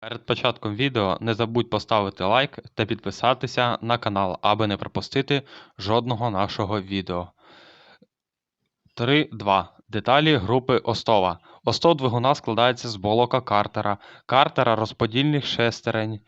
Перед початком відео не забудь поставити лайк та підписатися на канал, аби не пропустити жодного нашого відео. 3.2. Деталі групи Остова. Остов двигуна складається з блока картера, картера розподільних шестерень,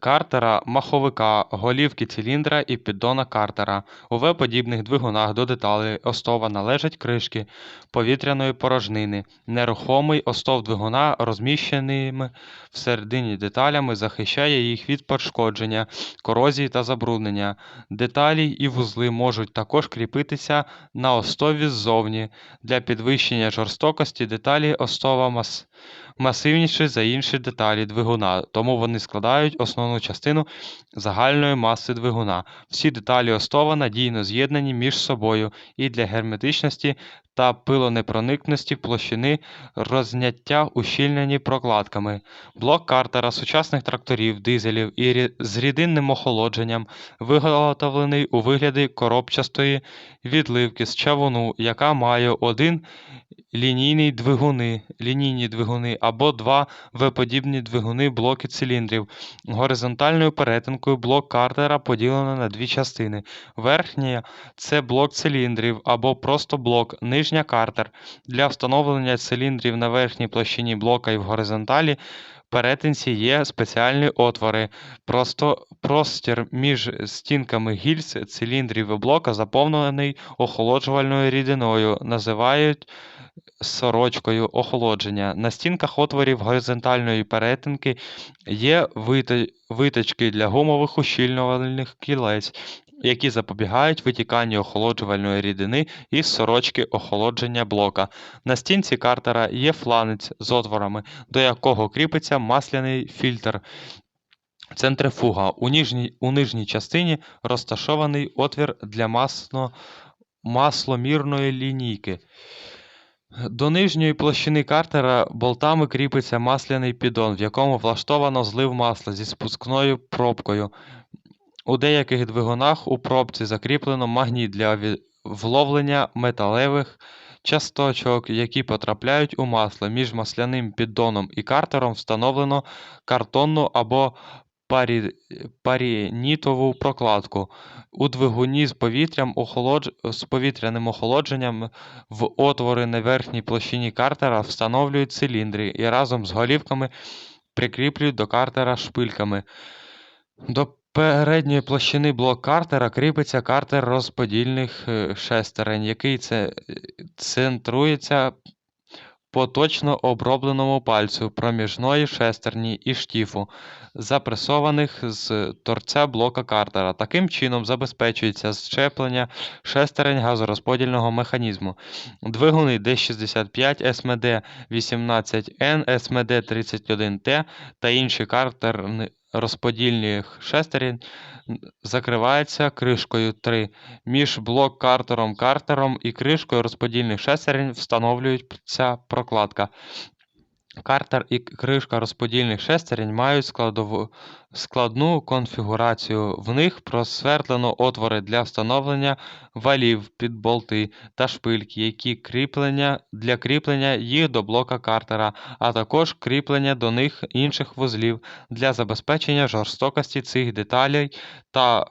картера маховика, голівки циліндра і піддона картера. У В-подібних двигунах до деталей остова належать кришки повітряної порожнини. Нерухомий остов двигуна розміщеними всередині деталями захищає їх від пошкодження, корозії та забруднення. Деталі і вузли можуть також кріпитися на остові ззовні. Для підвищення жорстокості деталі остова мас... масивніші за інші деталі двигуна, тому вони складають основну частину загальної маси двигуна. Всі деталі остова надійно з'єднані між собою і для герметичності та пилонепроникності площини розняття ущільнені прокладками. Блок картера сучасних тракторів, дизелів і з рідинним охолодженням виготовлений у вигляді коробчастої відливки з чавуну, яка має один лінійний двигуни, лінійні двигуни або два V-подібні двигуни блоки циліндрів. Горизонтальною перетинкою блок картера поділено на дві частини. Верхня це блок циліндрів або просто блок, нижня картер. Для встановлення циліндрів на верхній площині блока і в горизонталі перетинці є спеціальні отвори. Просто простір між стінками гільз циліндрів і блока заповнений охолоджувальною рідиною, називають сорочкою охолодження. На стінках отворів горизонтальної перетинки є виточки для гумових ущільнювальних кілець, які запобігають витіканню охолоджувальної рідини із сорочки охолодження блока. На стінці картера є фланець з отворами, до якого кріпиться масляний фільтр. Центрифуга. У нижній, у нижній частині розташований отвір для масло, масломірної лінійки. До нижньої площини картера болтами кріпиться масляний піддон, в якому влаштовано злив масла зі спускною пробкою. У деяких двигунах у пробці закріплено магніт для вловлення металевих часточок, які потрапляють у масло. Між масляним піддоном і картером встановлено картонну або парі... парінітову прокладку. У двигуні з повітрям охолодж... з повітряним охолодженням в отвори на верхній площині картера встановлюють циліндри і разом з голівками прикріплюють до картера шпильками. До передньої площини блок картера кріпиться картер розподільних е, шестерень, який це... центрується по точно обробленому пальцю проміжної шестерні і штіфу, запресованих з торця блока картера. Таким чином забезпечується щеплення шестерень газорозподільного механізму. Двигуни D65, СМД 18N, СМД 31T та інші картерні розподільних шестерень закривається кришкою 3. Між блок картером картером і кришкою розподільних шестерень встановлюється прокладка. Картер і кришка розподільних шестерень мають складову, складну конфігурацію. В них просвердлено отвори для встановлення валів під болти та шпильки, які кріплення для кріплення їх до блока картера, а також кріплення до них інших вузлів для забезпечення жорстокості цих деталей та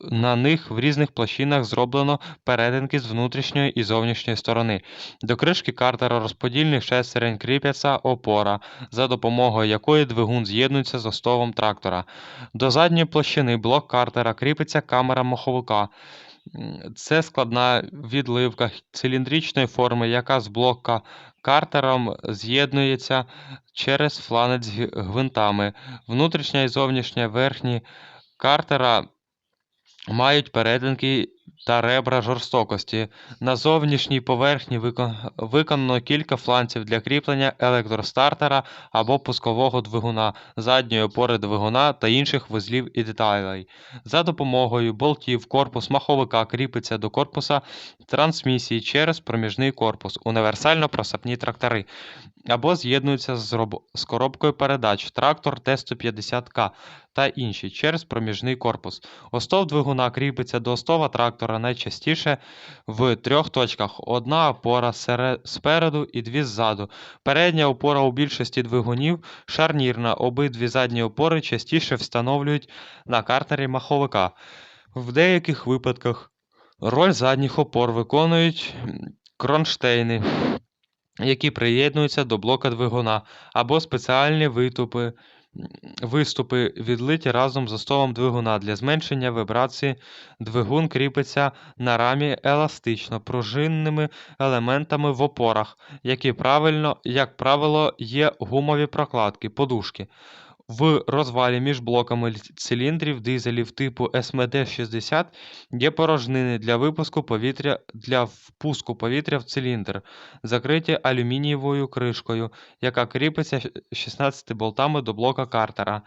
на них в різних площинах зроблено перетинки з внутрішньої і зовнішньої сторони. До кришки картера розподільних шестерень кріпиться опора, за допомогою якої двигун з'єднується з остовом трактора. До задньої площини блок картера кріпиться камера маховика. Це складна відливка циліндричної форми, яка з блока картером з'єднується через фланець гвинтами. Внутрішня і зовнішня верхні картера мають перетинки та ребра жорстокості. На зовнішній поверхні виконано кілька фланців для кріплення електростартера або пускового двигуна, задньої опори двигуна та інших вузлів і деталей. За допомогою болтів корпус маховика кріпиться до корпуса трансмісії через проміжний корпус, універсально-просапні трактори, або з'єднується з, з коробкою передач трактор Т-150К та інші через проміжний корпус. Остов двигуна кріпиться до остова трактора найчастіше в трьох точках: одна опора спереду і дві ззаду. Передня опора у більшості двигунів шарнірна, обидві задні опори частіше встановлюють на картері маховика. В деяких випадках роль задніх опор виконують кронштейни, які приєднуються до блока двигуна, або спеціальні витупи, виступи відлиті разом з остовом двигуна. Для зменшення вібрації двигун кріпиться на рамі еластично пружинними елементами в опорах, які правильно, як правило, є гумові прокладки, подушки. В розвалі між блоками циліндрів дизелів типу СМД-60 є порожнини для випуску повітря для впуску повітря в циліндр, закриті алюмінієвою кришкою, яка кріпиться 16 болтами до блока картера.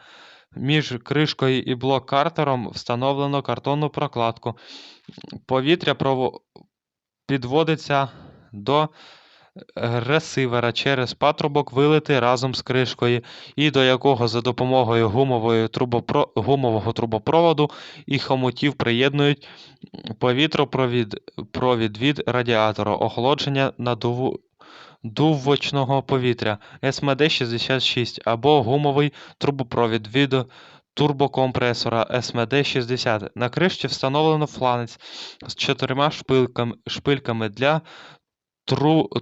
Між кришкою і блок картером встановлено картонну прокладку. Повітря підводиться до ресивера через патрубок вилити разом з кришкою, і до якого за допомогою гумової трубопро... гумового трубопроводу і хомутів приєднують повітропровід провід від радіатора, охолодження надуву дувочного повітря СМД-66 або гумовий трубопровід від турбокомпресора СМД-60. На кришці встановлено фланець з чотирма шпильками, для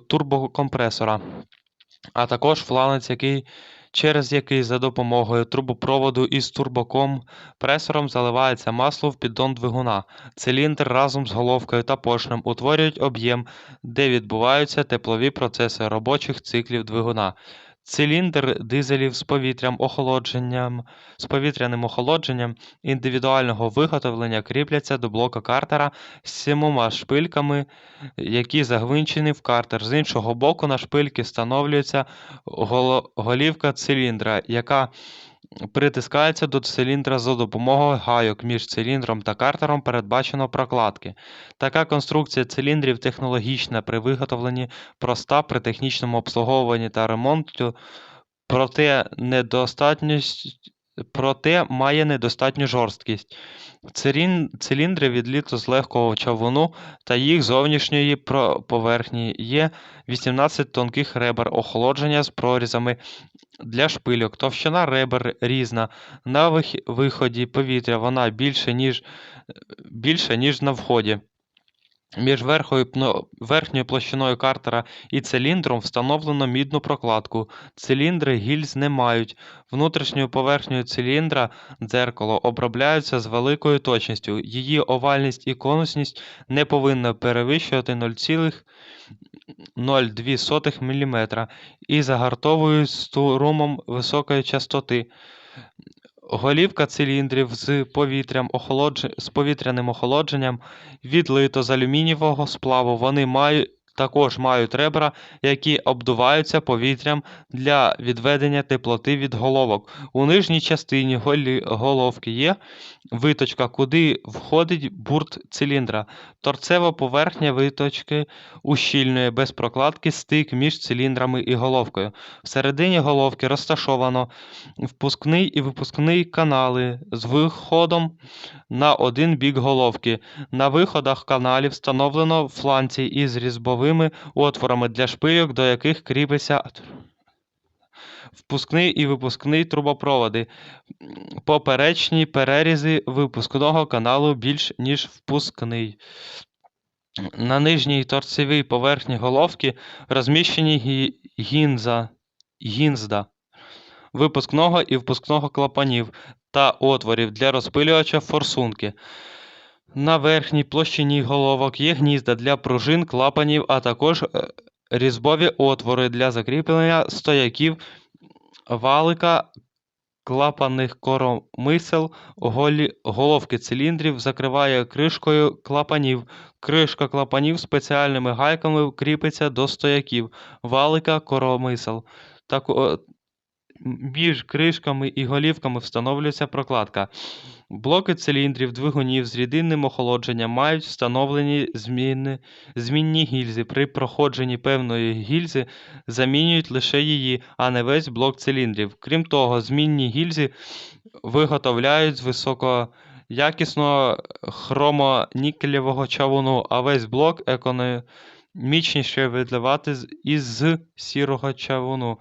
турбокомпресора, а також фланець, який, через який за допомогою трубопроводу із турбокомпресором заливається масло в піддон двигуна. Циліндр разом з головкою та поршнем утворюють об'єм, де відбуваються теплові процеси робочих циклів двигуна. Циліндр дизелів з повітрям охолодженням, з повітряним охолодженням індивідуального виготовлення кріпляться до блока картера з сімома шпильками, які загвинчені в картер. З іншого боку на шпильки встановлюється голівка циліндра, яка притискається до циліндра за допомогою гайок між циліндром та картером передбачено прокладки. Така конструкція циліндрів технологічна при виготовленні, проста при технічному обслуговуванні та ремонту, проте недостатність. Проте має недостатню жорсткість. Циліндри відліто з легкого чавуну та їх зовнішньої поверхні є 18 тонких ребер охолодження з прорізами для шпильок. Товщина ребер різна. На вих- виході повітря вона більше, ніж, більше, ніж на вході. Між верхньою площиною картера і циліндром встановлено мідну прокладку. Циліндри гільз не мають. Внутрішньою поверхнею циліндра дзеркало обробляються з великою точністю. Її овальність і конусність не повинна перевищувати 0,02 мм і загартовують струмом високої частоти. Голівка циліндрів з, повітрям охолодж... з повітряним охолодженням відлито з алюмінієвого сплаву. Вони мають, також мають ребра, які обдуваються повітрям для відведення теплоти від головок. У нижній частині головки є виточка, куди входить бурт циліндра. Торцева поверхня виточки ущільнює без прокладки стик між циліндрами і головкою. Всередині головки розташовано впускний і випускний канали з виходом на один бік головки. На виходах каналів встановлено фланці із різьбовими отворами для шпильок, до яких кріпиться впускний і випускний трубопроводи. Поперечні перерізи випускного каналу більш ніж впускний. На нижній торцевій поверхні головки розміщені гі- гінза, гінзда випускного і впускного клапанів та отворів для розпилювача форсунки. На верхній площині головок є гнізда для пружин, клапанів, а також е, різьбові отвори для закріплення стояків, валика, клапанних коромисел, голі, головки циліндрів закриває кришкою клапанів. Кришка клапанів спеціальними гайками кріпиться до стояків, валика, коромисел. Тако, між кришками і голівками встановлюється прокладка. Блоки циліндрів двигунів з рідинним охолодженням мають встановлені зміни, змінні гільзи. При проходженні певної гільзи замінюють лише її, а не весь блок циліндрів. Крім того, змінні гільзи виготовляють з високоякісного хромонікелевого чавуну, а весь блок економічніше видавати із сірого чавуну.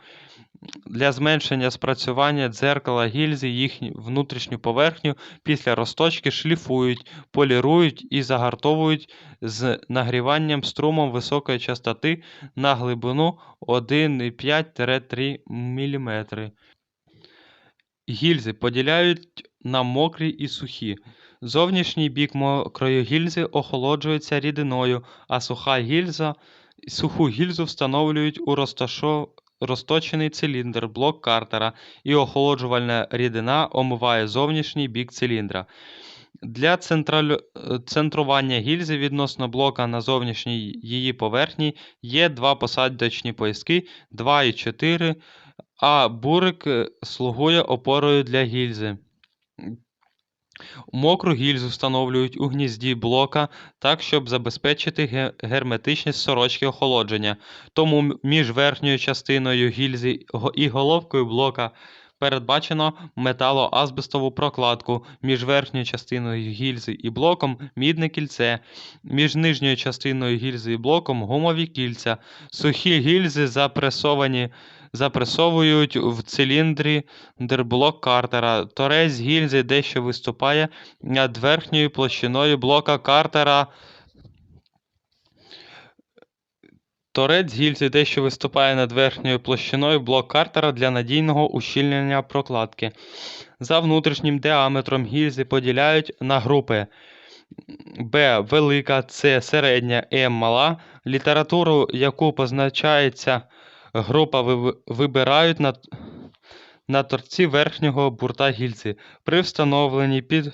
Для зменшення спрацювання дзеркала гільзи їхню внутрішню поверхню після розточки шліфують, полірують і загартовують з нагріванням струмом високої частоти на глибину 1,5-3 мм. Гільзи поділяють на мокрі і сухі. Зовнішній бік мокрої гільзи охолоджується рідиною, а суха гільза, суху гільзу встановлюють у розташо- розточений циліндр, блок Картера, і охолоджувальна рідина омиває зовнішній бік циліндра. Для централю- центрування гільзи відносно блока на зовнішній її поверхні є два посадочні пояски 2 і 4, а бурик е, слугує опорою для гільзи. Мокру гільзу встановлюють у гнізді блока так, щоб забезпечити герметичність сорочки охолодження. Тому між верхньою частиною гільзи і головкою блока передбачено металоазбестову прокладку, між верхньою частиною гільзи і блоком мідне кільце, між нижньою частиною гільзи і блоком гумові кільця. Сухі гільзи запресовані запресовують в циліндрі дерблок Картера. Торець гільзи дещо виступає над верхньою площиною блока Картера. Торець гільзи дещо виступає над верхньою площиною блок Картера для надійного ущільнення прокладки. За внутрішнім діаметром гільзи поділяють на групи Б велика, С середня, М мала. Літературу, яку позначається група, вибирають на, на торці верхнього бурта гільзи. При встановленні під,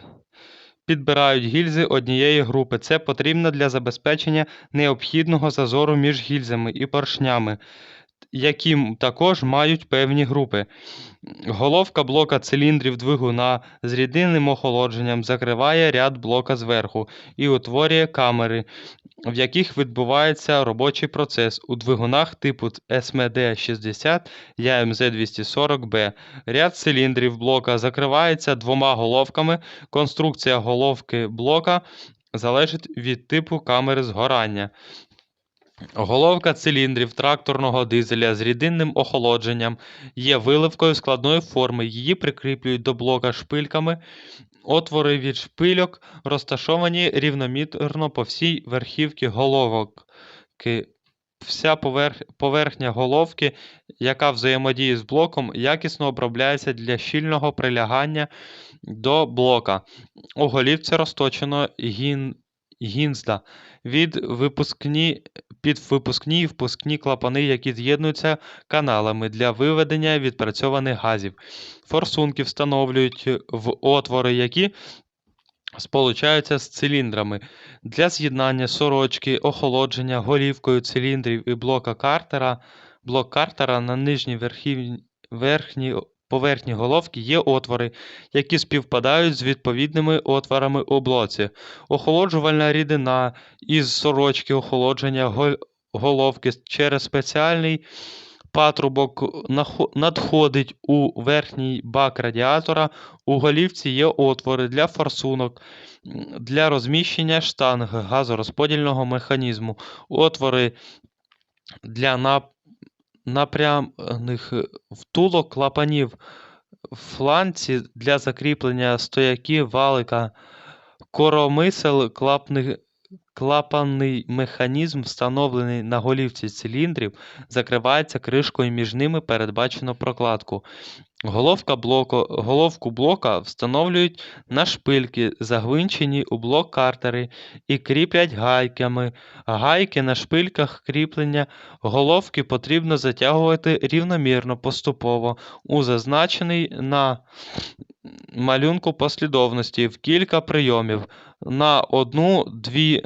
підбирають гільзи однієї групи. Це потрібно для забезпечення необхідного зазору між гільзами і поршнями, які також мають певні групи. Головка блока циліндрів двигуна з рідинним охолодженням закриває ряд блока зверху і утворює камери, в яких відбувається робочий процес у двигунах типу СМД-60 і АМЗ-240Б. Ряд циліндрів блока закривається двома головками. Конструкція головки блока залежить від типу камери згорання. Головка циліндрів тракторного дизеля з рідинним охолодженням є виливкою складної форми. Її прикріплюють до блока шпильками. Отвори від шпильок розташовані рівномірно по всій верхівці головок. Вся поверх... поверхня головки, яка взаємодіє з блоком, якісно обробляється для щільного прилягання до блока. У голівці розточено гін... гінзда від випускні... під випускні і впускні клапани, які з'єднуються каналами для виведення відпрацьованих газів. Форсунки встановлюють в отвори, які сполучаються з циліндрами. Для з'єднання сорочки, охолодження голівкою циліндрів і блока Картера. Блок Картера на нижній верхів... верхній поверхні головки є отвори, які співпадають з відповідними отворами у блоці. Охолоджувальна рідина із сорочки охолодження головки через спеціальний патрубок надходить у верхній бак радіатора. У голівці є отвори для форсунок, для розміщення штанг газорозподільного механізму, отвори для нап- напрямних втулок клапанів, фланці для закріплення стояків валика, коромисел, клапних, клапанний механізм, встановлений на голівці циліндрів, закривається кришкою між ними передбачено прокладку. Головку блока встановлюють на шпильки, загвинчені у блок картери, і кріплять гайками. Гайки на шпильках кріплення головки потрібно затягувати рівномірно поступово у зазначений на малюнку послідовності в кілька прийомів на одну-дві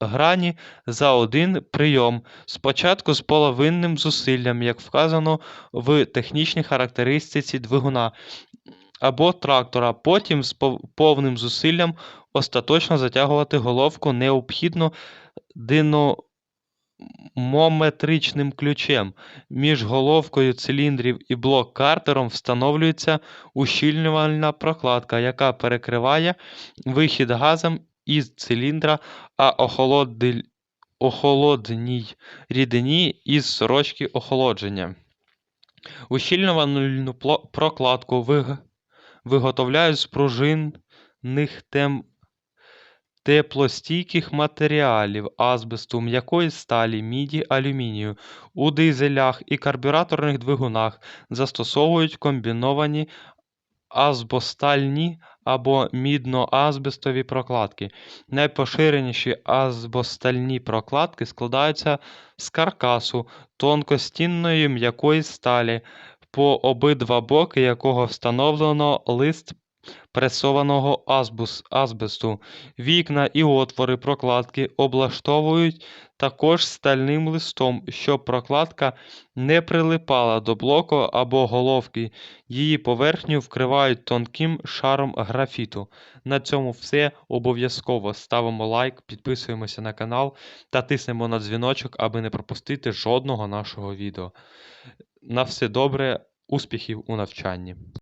грані за один прийом. Спочатку з половинним зусиллям, як вказано в технічній характеристиці двигуна або трактора, потім з повним зусиллям остаточно затягувати головку необхідно дино... термометричним ключем. Між головкою циліндрів і блок-картером встановлюється ущільнювальна прокладка, яка перекриває вихід газам із циліндра, а охолодній рідині із сорочки охолодження. Ущільнювальну пло- прокладку виг- виготовляють з пружинних тем- теплостійких матеріалів азбесту, м'якої сталі, міді, алюмінію. У дизелях і карбюраторних двигунах застосовують комбіновані азбостальні або мідно-азбестові прокладки. Найпоширеніші азбостальні прокладки складаються з каркасу тонкостінної м'якої сталі, по обидва боки якого встановлено лист пресованого азбесту. Вікна і отвори прокладки облаштовують також стальним листом, щоб прокладка не прилипала до блоку або головки. Її поверхню вкривають тонким шаром графіту. На цьому все. Обов'язково ставимо лайк, підписуємося на канал та тиснемо на дзвіночок, аби не пропустити жодного нашого відео. На все добре, успіхів у навчанні!